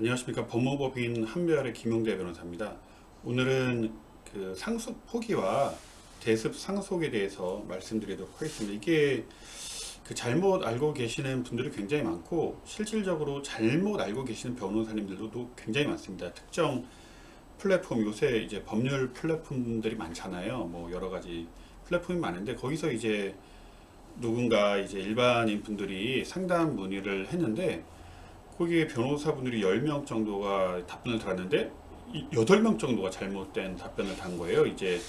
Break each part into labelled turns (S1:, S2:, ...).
S1: 안녕하십니까 법무법인 한별의 김용대 변호사입니다. 오늘은 그 상속 포기와 대습 상속에 대해서 말씀드리도록 하겠습니다. 이게 그 잘못 알고 계시는 분들이 굉장히 많고 실질적으로 잘못 알고 계시는 변호사님들도 굉장히 많습니다. 특정 플랫폼 요새 이제 법률 플랫폼들이 많잖아요. 뭐 여러 가지 플랫폼이 많은데 거기서 이제 누군가 이제 일반인 분들이 상담 문의를 했는데 거기에 변호사분들이 10명 정도가 답변을 달았는데 이 8명 정도가 잘못된 답변을 단 거예요. 이제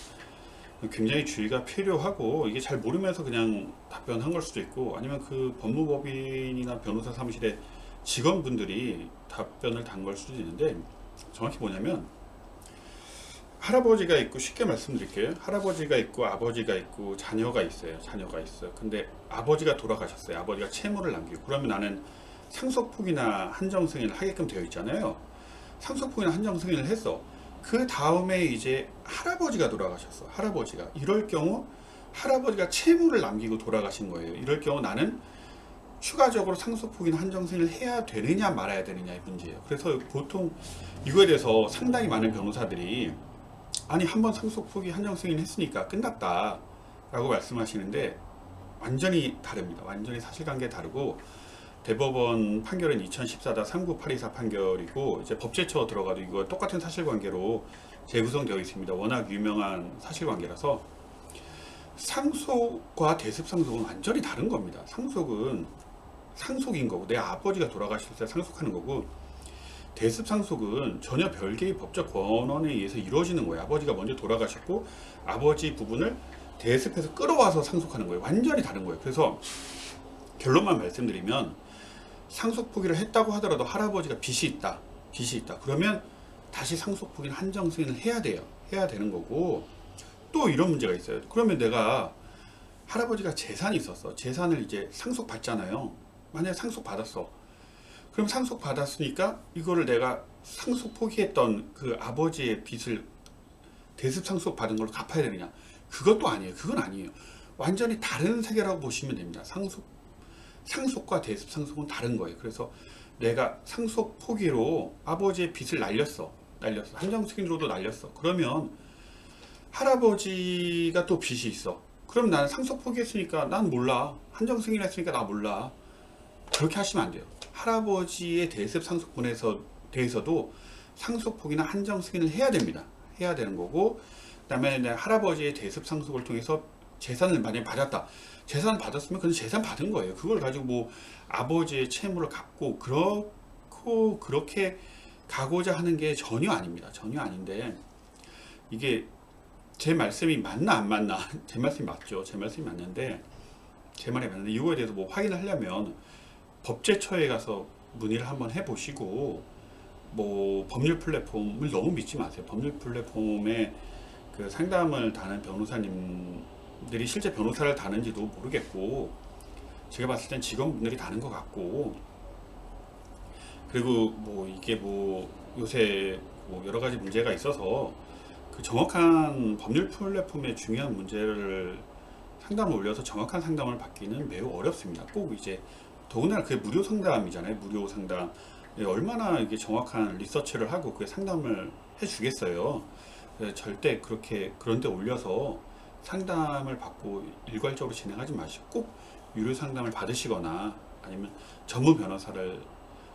S1: 굉장히 주의가 필요하고 이게 잘 모르면서 그냥 답변한 걸 수도 있고 아니면 그 법무법인이나 변호사 사무실의 직원분들이 답변을 단 걸 수도 있는데 정확히 뭐냐면 할아버지가 있고 쉽게 말씀드릴게요. 할아버지가 있고 아버지가 있고 자녀가 있어요. 자녀가 있어요. 근데 아버지가 돌아가셨어요. 아버지가 채무를 남기고 그러면 나는 상속폭이나 한정승인을 하게끔 되어 있잖아요. 상속폭이나 한정승인을 했어. 그 다음에 이제 할아버지가 돌아가셨어. 할아버지가 이럴 경우 할아버지가 채무를 남기고 돌아가신 거예요. 이럴 경우 나는 추가적으로 상속폭이나 한정승인을 해야 되느냐 말아야 되느냐의 문제예요. 그래서 보통 이거에 대해서 상당히 많은 변호사들이 아니 한 번 상속폭이 한정승인 했으니까 끝났다 라고 말씀하시는데 완전히 다릅니다. 완전히 사실관계 다르고 대법원 판결은 2014다 39824 판결이고 이제 법제처 들어가도 이거 똑같은 사실관계로 재구성되어 있습니다. 워낙 유명한 사실관계라서 상속과 대습상속은 완전히 다른 겁니다. 상속은 상속인 거고 내 아버지가 돌아가실 때 상속하는 거고 대습상속은 전혀 별개의 법적 권한에 의해서 이루어지는 거예요. 아버지가 먼저 돌아가셨고 아버지 부분을 대습해서 끌어와서 상속하는 거예요. 완전히 다른 거예요. 그래서 결론만 말씀드리면 상속 포기를 했다고 하더라도 할아버지가 빚이 있다. 빚이 있다. 그러면 다시 상속 포기는 한정 승인을 해야 돼요. 해야 되는 거고 또 이런 문제가 있어요. 그러면 내가 할아버지가 재산이 있었어. 재산을 이제 상속 받잖아요. 만약에 상속 받았어. 그럼 상속 받았으니까 이거를 내가 상속 포기했던 그 아버지의 빚을 대습 상속 받은 걸로 갚아야 되느냐? 그것도 아니에요. 그건 아니에요. 완전히 다른 세계라고 보시면 됩니다. 상속 상속과 대습 상속은 다른 거예요. 그래서 내가 상속 포기로 아버지의 빚을 날렸어. 날렸어. 한정 승인으로도 날렸어. 그러면 할아버지가 또 빚이 있어. 그럼 나는 상속 포기했으니까 난 몰라. 한정 승인 했으니까 나 몰라. 그렇게 하시면 안 돼요. 할아버지의 대습 상속분에서 대해서도 상속 포기나 한정 승인을 해야 됩니다. 해야 되는 거고 그다음에 할아버지의 대습 상속을 통해서 재산을 만약에 받았다. 재산을 받았으면 그건 재산 받은 거예요. 그걸 가지고 뭐 아버지의 채무를 갚고 그렇고 그렇게 가고자 하는 게 전혀 아닙니다. 전혀 아닌데 이게 제 말씀이 맞나 안 맞나 제 말씀이 맞죠. 제 말씀이 맞는데 제 말이 맞는데 이거에 대해서 뭐 확인을 하려면 법제처에 가서 문의를 한번 해보시고 뭐 법률 플랫폼을 너무 믿지 마세요. 법률 플랫폼에 그 상담을 다는 변호사님 들이 실제 변호사를 다는지도 모르겠고 제가 봤을 땐 직원분들이 다는 것 같고 그리고 뭐 이게 뭐 요새 뭐 여러 가지 문제가 있어서 그 정확한 법률 플랫폼의 중요한 문제를 상담을 올려서 정확한 상담을 받기는 매우 어렵습니다. 꼭 이제 더군다나 그게 무료 상담이잖아요. 무료 상담. 예, 얼마나 이게 정확한 리서치를 하고 그 상담을 해주겠어요. 예, 절대 그렇게 그런데 올려서 상담을 받고 일괄적으로 진행하지 마시고 꼭 유료 상담을 받으시거나 아니면 전문 변호사를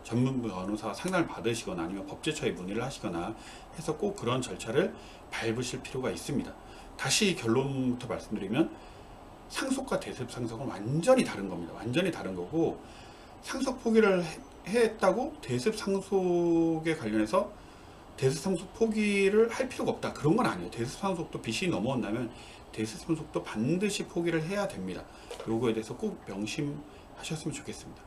S1: 전문 변호사 상담을 받으시거나 아니면 법제처에 문의를 하시거나 해서 꼭 그런 절차를 밟으실 필요가 있습니다. 다시 결론부터 말씀드리면 상속과 대습 상속은 완전히 다른 겁니다. 완전히 다른 거고 상속 포기를 해- 했다고 대습 상속에 관련해서 대습 상속 포기를 할 필요가 없다. 그런 건 아니에요. 대습 상속도 빚이 넘어온다면 대습 상속도 반드시 포기를 해야 됩니다. 요거에 대해서 꼭 명심하셨으면 좋겠습니다.